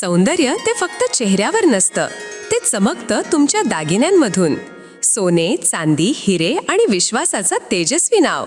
सौंदर्य ते फक्त चेहऱ्यावर नसतं. ते चमकतं तुमच्या दागिन्यांमधून. सोने चांदी हिरे आणि विश्वासाचं तेजस्वी नाव.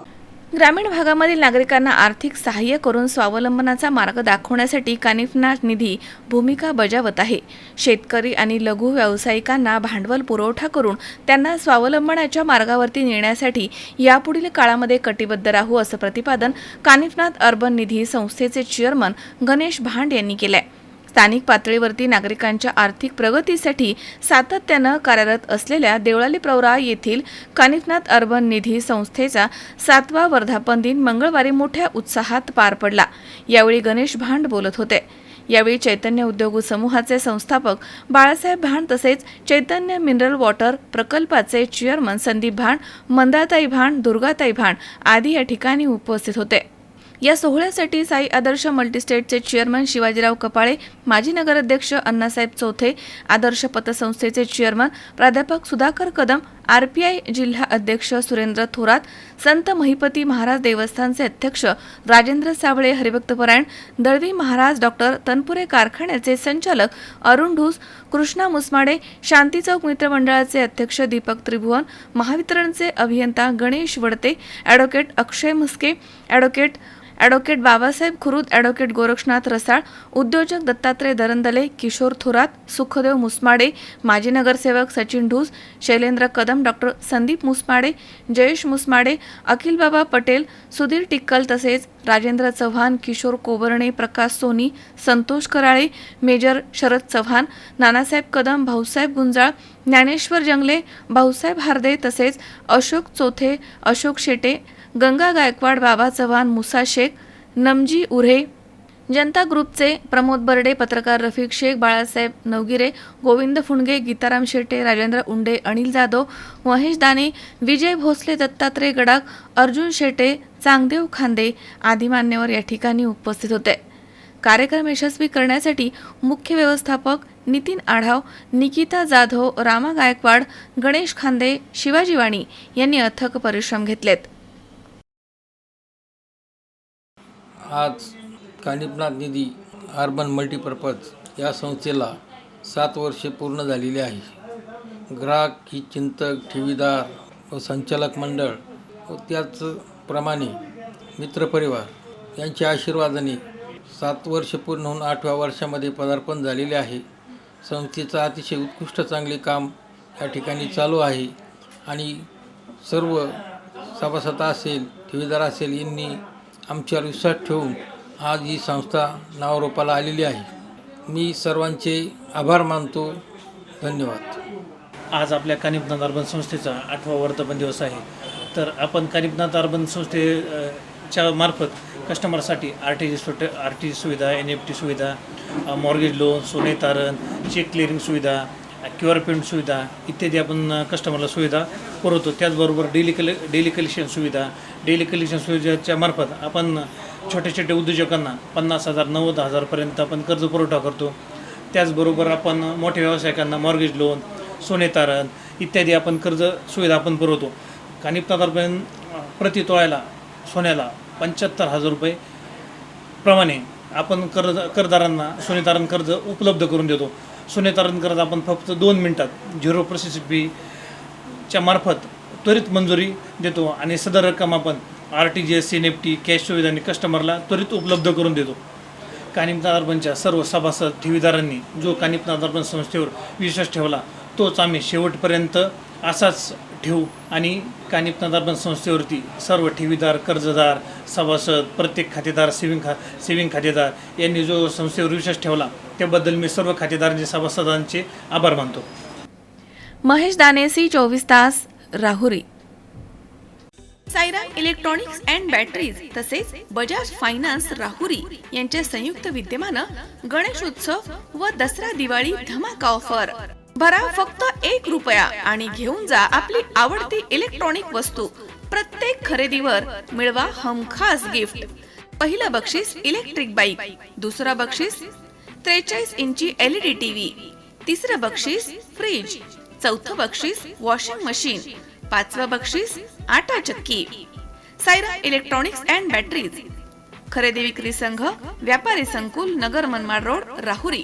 ग्रामीण भागामधील नागरिकांना आर्थिक सहाय्य करून स्वावलंबनाचा मार्ग दाखवण्यासाठी कानिफनाथ निधी भूमिका बजावत आहे. शेतकरी आणि लघु व्यावसायिकांना भांडवल पुरवठा करून त्यांना स्वावलंबनाच्या मार्गावरती नेण्यासाठी यापुढील काळामध्ये कटिबद्ध राहू असं प्रतिपादन कानिफनाथ अर्बन निधी संस्थेचे चेअरमन गणेश भांड यांनी केलं आहे स्थानिक पातळीवरती नागरिकांच्या आर्थिक प्रगतीसाठी सातत्यानं कार्यरत असलेल्या देवळाली प्रवरा येथील कानिफनाथ अर्बन निधी संस्थेचा सातवा वर्धापन दिन मंगळवारी मोठ्या उत्साहात पार पडला. यावेळी गणेश भांड बोलत होते. यावेळी चैतन्य उद्योग समूहाचे संस्थापक बाळासाहेब भांड तसेच चैतन्य मिनरल वॉटर प्रकल्पाचे चेअरमन संदीप भांड मंदाताई भांड दुर्गाताई भांड आदी या ठिकाणी उपस्थित होते. या सोहळ्यासाठी साई आदर्श मल्टीस्टेटचे चेअरमन शिवाजीराव कपाळे माजी नगराध्यक्ष अण्णासाहेब चौथे आदर्श पतसंस्थेचे चेअरमन प्राध्यापक सुधाकर कदम आरपीआय जिल्हा अध्यक्ष सुरेंद्र थोरात संत महिपती महाराज देवस्थानचे अध्यक्ष राजेंद्र साबळे हरिभक्तपरायण दळवी महाराज डॉक्टर तनपुरे कारखान्याचे संचालक अरुण ढूस कृष्णा मुसमाडे शांती चौक मित्रमंडळाचे अध्यक्ष दीपक त्रिभुवन महावितरणचे अभियंता Ganesh Wadte advocate Akshay Muske advocate advocate Babasaheb Khurud advocate Gorakshanath Rasal उद्योजक दत्तात्रय दरंदले किशोर थोरात सुखदेव मुसमाडे माजी नगरसेवक सचिन ढूस शैलेंद्र कदम डॉक्टर संदीप मुसमाडे जयेश मुसमाडे अखिल बाबा पटेल सुधीर टिक्कल तसेच राजेंद्र चव्हाण किशोर कोबर्णे प्रकाश सोनी संतोष कराळे मेजर शरद चव्हाण नानासाहेब कदम भाऊसाहेब गुंजाळ ज्ञानेश्वर जंगले भाऊसाहेब हार्दे तसेच अशोक चोथे अशोक शेटे गंगा गायकवाड बाबा चव्हाण मुसा शेख नमजी उरे जनता ग्रुपचे प्रमोद बर्डे पत्रकार रफिक शेख बाळासाहेब नवगिरे गोविंद फुंडगे गीताराम शेटे राजेंद्र उंडे अनिल जाधव महेश दाने विजय भोसले दत्तात्रय गडाख अर्जुन शेटे चांगदेव खांदे आदी मान्यवर या ठिकाणी उपस्थित होते. कार्यक्रम यशस्वी करण्यासाठी मुख्य व्यवस्थापक नितीन आढाव निकिता जाधव रामा गायकवाड गणेश खांदे शिवाजी वाणी यांनी अथक परिश्रम घेतलेत. आज कानिपनाथ निधी अर्बन मल्टीपर्पज या संस्थेला सात वर्षे पूर्ण झालेली आहे. ग्राहक ही चिंतक ठेवीदार व संचालक मंडळ व त्याचप्रमाणे मित्रपरिवार यांच्या आशीर्वादाने सात वर्ष पूर्ण होऊन आठव्या वर्षामध्ये पदार्पण झालेले आहे. संस्थेचं अतिशय उत्कृष्ट चांगले काम या ठिकाणी चालू आहे आणि सर्व सभासद असेल ठेवीदार असेल यांनी आमच्यावर विश्वास ठेवून आज ही संस्था नावारूपाला आलेली आहे. मी सर्वांचे आभार मानतो. धन्यवाद. आज आपल्या कानिपनाथ अर्बन संस्थेचा आठवा वर्धापन दिवस आहे. तर आपण कानिपनाथ अर्बन च्या मार्फत कस्टमरसाठी R T G R T G सुविधा एन एफ टी सुविधा मॉर्गेज लोन सोने तारण चेक क्लिअरिंग सुविधा क्यू आर पेमेंट सुविधा इत्यादी आपण कस्टमरला सुविधा पुरवतो. त्याचबरोबर डेली कले डेली कलेक्शन सुविधा. डेली कलेक्शन सुविधेच्या मार्फत आपण छोट्या छोट्या उद्योजकांना पन्नास हजार नव्वद हजारपर्यंत आपण कर्ज पुरवठा करतो. त्याचबरोबर आपण मोठ्या व्यावसायिकांना मॉर्गेज लोन सोने तारण इत्यादी आपण कर्ज सुविधा आपण पुरवतो. कानिपनाथापर्यंत प्रति तोळ्याला सोन्याला पंच्याहत्तर हजार रुपये प्रमाणे आपण कर्ज करदारांना सोनेतारण कर्ज उपलब्ध करून देतो. सोनेतारण कर्ज आपण फक्त दोन मिनटात झिरो प्रोसेस फीच्या मार्फत त्वरित मंजुरी देतो आणि सदर रक्कम आपण R T G S N F T cash सुविधांनी कस्टमरला त्वरित उपलब्ध करून देतो. कानिपनाथ अर्बनच्या सर्व सभासद ठेवीदारांनी जो कानिपनाथ अर्बन संस्थेवर विश्वास ठेवला तोच आम्ही शेवटपर्यंत असाच ठेवू. आणि कानिपनाथ अर्बन संस्थेवरती सर्व ठेवीदार कर्जदार सभासद प्रत्येक खातेदार सेविंग खा सेविंग खातेदार यांनी जो संस्थेवर विश्वास ठेवला त्याबद्दल मी सर्व खातेदारांचे सभासदांचे आभार मानतो. महेश दानेसी चोवीस तास Rahuri. Sairam electronics and batteries तसेच बजाज फायनान्स राहुरी यांच्या संयुक्त विद्यमानं गणेश उत्सव व दसरा दिवाळी धमाका ऑफर. भरा फक्त एक रुपया आणि घेऊन जा आपली आवडती इलेक्ट्रॉनिक वस्तू. प्रत्येक खरेदीवर मिळवा हमखास गिफ्ट पहिलं बक्षीस इलेक्ट्रिक बाईक दुसरं बक्षीस त्रेचाळीस इंची एलईडी टीव्ही तिसरं बक्षीस फ्रीज चौथं बक्षीस वॉशिंग मशीन पाचवं बक्षीस आटा चक्की. सायरा इलेक्ट्रॉनिक्स अँड बॅटरीज खरेदी विक्री संघ व्यापारी संकुल Nagar Manmad road Rahuri.